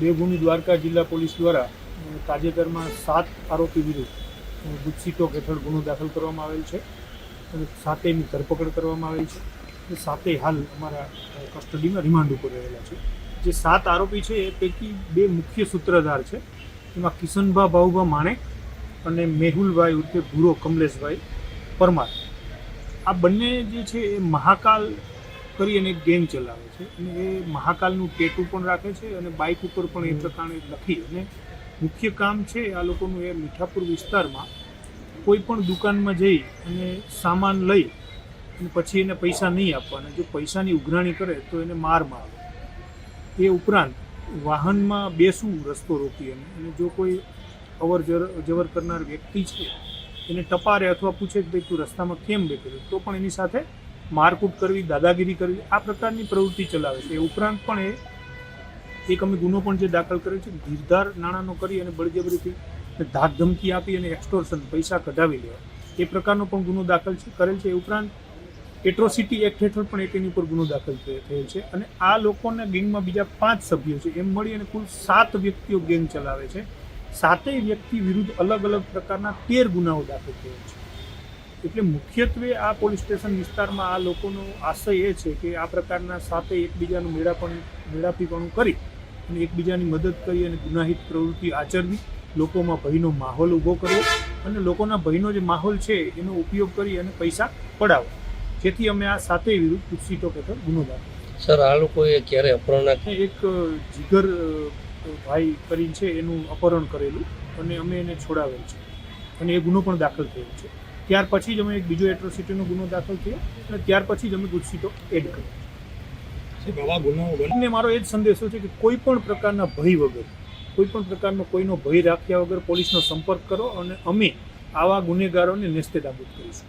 દેવભૂમિ દ્વારકા જિલ્લા પોલીસ દ્વારા તાજેતરમાં સાત આરોપી વિરુદ્ધ અ, ગુજસીટોક હેઠળ ગુનો દાખલ કરવામાં આવેલ છે અને સાતેની ધરપકડ કરવામાં આવેલ છે. સાતે હાલ અમારા કસ્ટડીમાં રિમાન્ડ ઉપર રહેલા છે. જે સાત આરોપી છે એ પૈકી બે મુખ્ય સૂત્રધાર છે. એમાં કિશનભા ભાઉભા માણેક અને મેહુલભાઈ ઉર્ફે ભૂરો કમલેશભાઈ પરમાર. આ બંને જે છે એ મહાકાલ કરી અને એક ગેંગ ચલાવે છે. અને એ મહાકાલનું ટેટુ પણ રાખે છે અને બાઇક ઉપર પણ એ પ્રકારે લખી અને મુખ્ય કામ છે આ લોકોનું એ મીઠાપુર વિસ્તારમાં કોઈ પણ દુકાનમાં જઈ અને સામાન લઈ અને પછી એને પૈસા નહીં આપવાના. જો પૈસાની ઉઘરાણી કરે તો એને માર મારે. એ ઉપરાંત વાહનમાં બેસવું રસ્તો રોકી અને અને જો કોઈ અવર જવર જવર કરનાર વ્યક્તિ છે એને ટપારે અથવા પૂછે કે ભાઈ તું રસ્તામાં કેમ બેઠેલો? તો પણ એની સાથે મારકૂટ કરવી, દાદાગીરી કરવી, આ પ્રકારની પ્રવૃત્તિ ચલાવે છે. એ ઉપરાંત પણ એ, એક અમે ગુનો પણ જે દાખલ કર્યો છે ધીરધાર નાણાંનો કરી અને બળજબરીથી ધાક ધમકી આપી અને એક્સટોર્શન પૈસા કઢાવી લેવા એ પ્રકારનો પણ ગુનો દાખલ છે, કરેલ છે. એ ઉપરાંત એટ્રોસિટી એક્ટ હેઠળ પણ એક એની ઉપર ગુનો દાખલ થયે- થયેલ છે. અને આ લોકોના ગેંગમાં બીજા પાંચ સભ્યો છે. એમ મળી અને કુલ સાત વ્યક્તિઓ ગેંગ ચલાવે છે. સાતેય વ્યક્તિ વિરુદ્ધ અલગ અલગ પ્રકારના તેર ગુનાઓ દાખલ થયેલ છે. એટલે મુખ્યત્વે આ પોલીસ સ્ટેશન વિસ્તારમાં આ લોકોનો આશય એ છે કે આ પ્રકારના સાથે એકબીજાનું મેળાપણ મેળાપીપણું કરી અને એકબીજાની મદદ કરી અને ગુનાહિત પ્રવૃત્તિ આચરવી લોકોમાં ભયનો માહોલ ઊભો કરવો અને લોકોના ભયનો જે માહોલ છે એનો ઉપયોગ કરી અને પૈસા પડાવવા. જેથી અમે આ સાથે વિરુદ્ધ કુત્સીટો હેઠળ ગુનો દાખલ સર આ લોકોએ ક્યારે અપહરણ એક જીગર ભાઈ કરીને છે એનું અપહરણ કરેલું અને અમે એને છોડાવેલ છે અને એ ગુનો પણ દાખલ થયેલ છે. ત્યાર પછી જ અમે એક બીજો એટ્રોસિટીનો ગુનો દાખલ થયો અને ત્યાર પછી જ અમે ગુજસીટો એડ કર્યો. અને મારો એ જ સંદેશો છે કે કોઈ પણ પ્રકારના ભય વગર કોઈ પણ પ્રકારનો કોઈનો ભય રાખ્યા વગર પોલીસનો સંપર્ક કરો અને અમે આવા ગુનેગારોને નેસ્તે નાબૂદ કરીશું.